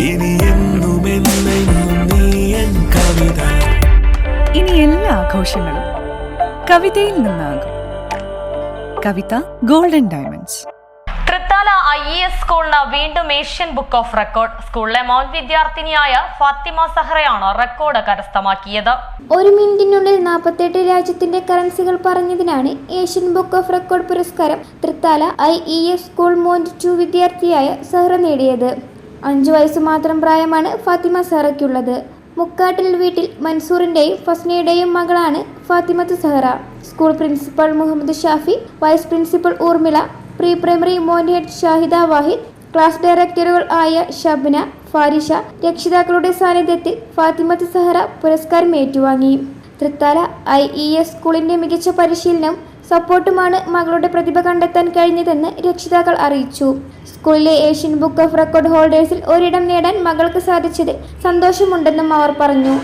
ഇനി എന്നും നീ എൻ കവിത. ഇനി എല്ലാ ആഘോഷങ്ങളും കവിതയിൽ നിന്നാകും. Kavitha golden diamonds Thrithala I E S സ്കൂളിന് വീണ്ടും ഏഷ്യൻ ബുക്ക് ഓഫ് റെക്കോർഡ്. സ്കൂളിലെ മോൻ വിദ്യാർത്ഥിനിയായ ഫാത്തിമ സഹറയാണ് റെക്കോർഡ് കരസ്ഥമാക്കിയത്. ഒരു മിനിറ്റിനുള്ളിൽ നാൽപ്പത്തെട്ട് രാജ്യത്തിന്റെ കറൻസികൾ പറഞ്ഞതിനാണ് ഏഷ്യൻ ബുക്ക് ഓഫ് റെക്കോർഡ് പുരസ്കാരം Thrithala I E S school മോൻ ടു വിദ്യാർത്ഥിയായ സഹറ നേടിയത്. അഞ്ചു വയസ്സ് മാത്രം പ്രായമാണ് ഫാത്തിമ സഹറയ്ക്കുള്ളത്. മുക്കാട്ടിൽ വീട്ടിൽ മൻസൂറിന്റെയും ഫസ്നയുടെയും മകളാണ് Fathimath Sahra. School principal Muhammad Shafi vice principal Urmila pre primary head Shahida Wahid class ഡയറക്ടറുകൾ ആയ ഷബ്ന ഫാരിഷ രക്ഷിതാക്കളുടെ സാന്നിധ്യത്തിൽ ഫാത്തിമത്ത് സഹറ പുരസ്കാരം ഏറ്റുവാങ്ങി. തൃത്താല ഐ ഇ എസ് സ്കൂളിന്റെ മികച്ച പരിശീലനവും സപ്പോർട്ടുമാണ് മകളുടെ പ്രതിഭ കണ്ടെത്താൻ കഴിഞ്ഞതെന്ന് രക്ഷിതാക്കൾ അറിയിച്ചു. സ്കൂളിലെ ഏഷ്യൻ ബുക്ക് ഓഫ് റെക്കോർഡ് ഹോൾഡേഴ്സിൽ ഒരിടം നേടാൻ മകൾക്ക് സാധിച്ചത് സന്തോഷമുണ്ടെന്നും അവർ പറഞ്ഞു.